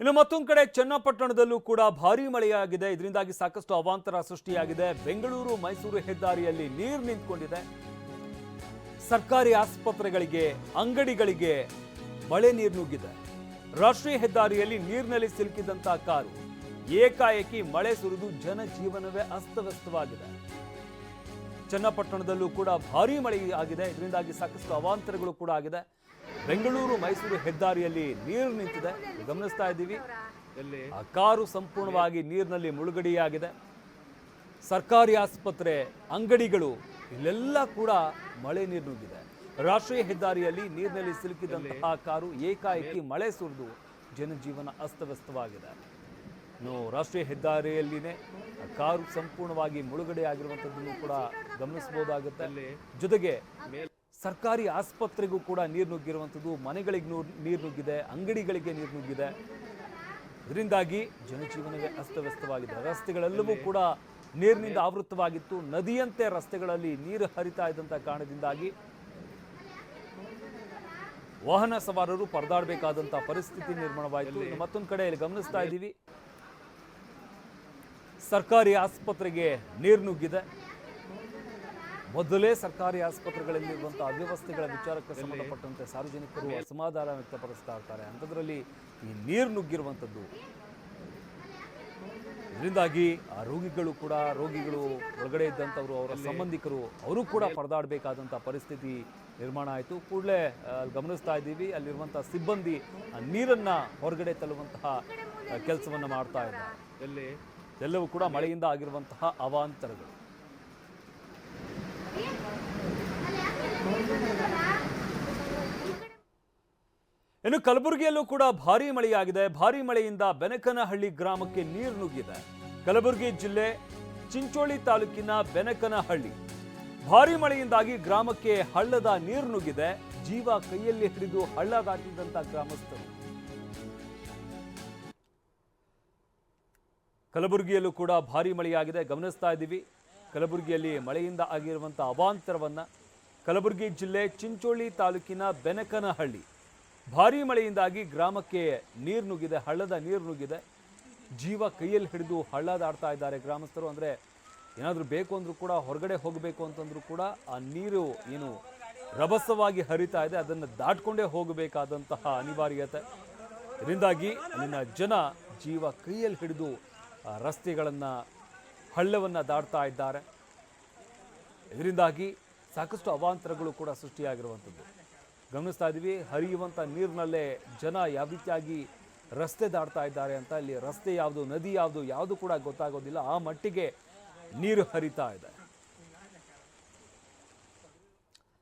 ಇನ್ನು ಮತ್ತೊಂದು ಕಡೆ ಚನ್ನಪಟ್ಟಣದಲ್ಲೂ ಕೂಡ ಭಾರೀ ಮಳೆಯಾಗಿದೆ. ಇದರಿಂದಾಗಿ ಸಾಕಷ್ಟು ಅವಾಂತರ ಸೃಷ್ಟಿಯಾಗಿದೆ. ಬೆಂಗಳೂರು, ಮೈಸೂರು ಹೆದ್ದಾರಿಯಲ್ಲಿ ನೀರು ನಿಂತ್ಕೊಂಡಿದೆ. ಸರ್ಕಾರಿ ಆಸ್ಪತ್ರೆಗಳಿಗೆ, ಅಂಗಡಿಗಳಿಗೆ ಮಳೆ ನೀರು ನುಗ್ಗಿದೆ. ರಾಷ್ಟ್ರೀಯ ಹೆದ್ದಾರಿಯಲ್ಲಿ ನೀರಿನಲ್ಲಿ ಸಿಲುಕಿದಂತಹ ಕಾರು ಏಕಾಏಕಿ ಮಳೆ ಸುರಿದು ಜನಜೀವನವೇ ಅಸ್ತವ್ಯಸ್ತವಾಗಿದೆ. ಚನ್ನಪಟ್ಟಣದಲ್ಲೂ ಕೂಡ ಭಾರೀ ಮಳೆ ಆಗಿದೆ. ಇದರಿಂದಾಗಿ ಸಾಕಷ್ಟು ಅವಾಂತರಗಳು ಕೂಡ ಆಗಿದೆ. ಬೆಂಗಳೂರು ಮೈಸೂರು ಹೆದ್ದಾರಿಯಲ್ಲಿ ನೀರು ನಿಂತಿದೆ. ಗಮನಿಸ್ತಾ ಇದ್ದೀವಿ. ಆ ಕಾರು ಸಂಪೂರ್ಣವಾಗಿ ನೀರಿನಲ್ಲಿ ಮುಳುಗಡೆಯಾಗಿದೆ. ಸರ್ಕಾರಿ ಆಸ್ಪತ್ರೆ ಅಂಗಡಿಗಳು ಇಲ್ಲೆಲ್ಲ ಕೂಡ ಮಳೆ ನೀರು ನುಗ್ಗಿದೆ. ರಾಷ್ಟ್ರೀಯ ಹೆದ್ದಾರಿಯಲ್ಲಿ ನೀರಿನಲ್ಲಿ ಸಿಲುಕಿದಂತಹ ಕಾರು ಏಕಾಏಕಿ ಮಳೆ ಸುರಿದು ಜನಜೀವನ ಅಸ್ತವ್ಯಸ್ತವಾಗಿದೆ. ರಾಷ್ಟ್ರೀಯ ಹೆದ್ದಾರಿಯಲ್ಲಿನೇ ಕಾರು ಸಂಪೂರ್ಣವಾಗಿ ಮುಳುಗಡೆ ಆಗಿರುವಂಥದ್ದನ್ನು ಕೂಡ ಗಮನಿಸಬಹುದಾಗುತ್ತೆ. ಜೊತೆಗೆ ಸರ್ಕಾರಿ ಆಸ್ಪತ್ರೆಗೂ ಕೂಡ ನೀರು ನುಗ್ಗಿರುವಂಥದ್ದು ಮನೆಗಳಿಗೆ ನೀರು ನುಗ್ಗಿದೆ ಅಂಗಡಿಗಳಿಗೆ ನೀರು ನುಗ್ಗಿದೆ. ಇದರಿಂದಾಗಿ ಜನಜೀವನವೇ ಅಸ್ತವ್ಯಸ್ತವಾಗಿದೆ. ರಸ್ತೆಗಳೆಲ್ಲವೂ ಕೂಡ ನೀರಿನಿಂದ ಆವೃತವಾಗಿತ್ತು ನದಿಯಂತೆ ರಸ್ತೆಗಳಲ್ಲಿ ನೀರು ಹರಿತಾ ಇದ್ದಂಥ ಕಾರಣದಿಂದಾಗಿ ವಾಹನ ಸವಾರರು ಪರದಾಡಬೇಕಾದಂಥ ಪರಿಸ್ಥಿತಿ ನಿರ್ಮಾಣವಾಯಿತು. ಮತ್ತೊಂದು ಕಡೆ ಇಲ್ಲಿ ಗಮನಿಸ್ತಾ ಇದ್ದೀವಿ. ಸರ್ಕಾರಿ ಆಸ್ಪತ್ರೆಗೆ ನೀರು ನುಗ್ಗಿದೆ. ಮೊದಲೇ ಸರ್ಕಾರಿ ಆಸ್ಪತ್ರೆಗಳಲ್ಲಿರುವಂಥ ಅವ್ಯವಸ್ಥೆಗಳ ವಿಚಾರಕ್ಕೆ ಸಂಬಂಧಪಟ್ಟಂತೆ ಸಾರ್ವಜನಿಕರು ಅಸಮಾಧಾನ ವ್ಯಕ್ತಪಡಿಸ್ತಾ ಇರ್ತಾರೆ ಅಂಥದ್ರಲ್ಲಿ ಈ ನೀರು ನುಗ್ಗಿರುವಂಥದ್ದು ಇದರಿಂದಾಗಿ ಆ ರೋಗಿಗಳು ಕೂಡ ರೋಗಿಗಳು ಒಳಗಡೆ ಇದ್ದಂಥವರು ಅವರ ಸಂಬಂಧಿಕರು ಅವರು ಕೂಡ ಪರದಾಡಬೇಕಾದಂಥ ಪರಿಸ್ಥಿತಿ ನಿರ್ಮಾಣ ಆಯಿತು. ಕೂಡಲೇ ಗಮನಿಸ್ತಾ ಇದ್ದೀವಿ. ಅಲ್ಲಿರುವಂಥ ಸಿಬ್ಬಂದಿ ಆ ನೀರನ್ನ ಹೊರಗಡೆ ತಲ್ಲುವಂತಹ ಕೆಲಸವನ್ನು ಮಾಡ್ತಾ ಇದ್ದಾರೆ. ಎಲ್ಲಿ ಎಲ್ಲವೂ ಕೂಡ ಮಳೆಯಿಂದ ಆಗಿರುವಂತಹ ಅವಾಂತರಗಳು. ಇನ್ನು ಕಲಬುರಗಿಯಲ್ಲೂ ಕೂಡ ಭಾರಿ ಮಳೆಯಾಗಿದೆ. ಭಾರಿ ಮಳೆಯಿಂದ ಬೆನಕನಹಳ್ಳಿ ಗ್ರಾಮಕ್ಕೆ ನೀರು ನುಗ್ಗಿದೆ. ಕಲಬುರಗಿ ಜಿಲ್ಲೆ ಚಿಂಚೋಳಿ ತಾಲೂಕಿನ ಬೆನಕನಹಳ್ಳಿ. ಭಾರಿ ಮಳೆಯಿಂದಾಗಿ ಗ್ರಾಮಕ್ಕೆ ಹಳ್ಳದ ನೀರು ನುಗ್ಗಿದೆ. ಜೀವ ಕೈಯಲ್ಲಿ ಹಿಡಿದು ಹಳ್ಳ ಗ್ರಾಮಸ್ಥರು. ಕಲಬುರಗಿಯಲ್ಲೂ ಕೂಡ ಭಾರಿ ಮಳೆಯಾಗಿದೆ. ಗಮನಿಸ್ತಾ ಇದ್ದೀವಿ. ಕಲಬುರಗಿಯಲ್ಲಿ ಮಳೆಯಿಂದ ಆಗಿರುವಂಥ ಅವಾಂತರವನ್ನು ಕಲಬುರಗಿ ಜಿಲ್ಲೆ ಚಿಂಚೋಳಿ ತಾಲೂಕಿನ ಬೆನಕನಹಳ್ಳಿ. ಭಾರೀ ಮಳೆಯಿಂದಾಗಿ ಗ್ರಾಮಕ್ಕೆ ನೀರು ನುಗ್ಗಿದೆ, ಹಳ್ಳದ ನೀರು ನುಗ್ಗಿದೆ. ಜೀವ ಕೈಯಲ್ಲಿ ಹಿಡಿದು ಹಳ್ಳದಾಡ್ತಾ ಇದ್ದಾರೆ ಗ್ರಾಮಸ್ಥರು. ಅಂದರೆ ಏನಾದರೂ ಬೇಕು ಅಂದರೂ ಕೂಡ, ಹೊರಗಡೆ ಹೋಗಬೇಕು ಅಂತಂದರೂ ಕೂಡ ಆ ನೀರು ಏನು ರಭಸವಾಗಿ ಹರಿತಾ ಇದೆ. ಅದನ್ನು ದಾಟ್ಕೊಂಡೇ ಹೋಗಬೇಕಾದಂತಹ ಅನಿವಾರ್ಯತೆ. ಇದರಿಂದಾಗಿ ಅಲ್ಲಿನ ಜನ ಜೀವ ಕೈಯಲ್ಲಿ ಹಿಡಿದು ರಸ್ತೆಗಳನ್ನು, ಹಳ್ಳವನ್ನು ದಾಟ್ತಾ ಇದ್ದಾರೆ. ಇದರಿಂದಾಗಿ ಸಾಕಷ್ಟು ಅವಾಂತರಗಳು ಕೂಡ ಸೃಷ್ಟಿಯಾಗಿರುವಂಥದ್ದು. ಗಮನಿಸ್ತಾ ಇದ್ದೀವಿ, ಹರಿಯುವಂಥ ನೀರಿನಲ್ಲೇ ಜನ ಯಾವ ರೀತಿಯಾಗಿ ರಸ್ತೆ ದಾಟ್ತಾ ಇದ್ದಾರೆ ಅಂತ ಇಲ್ಲಿ ರಸ್ತೆ ಯಾವುದು, ನದಿ ಯಾವುದು ಯಾವುದು ಕೂಡ ಗೊತ್ತಾಗೋದಿಲ್ಲ. ಆ ಮಟ್ಟಿಗೆ ನೀರು ಹರಿತಾ ಇದೆ.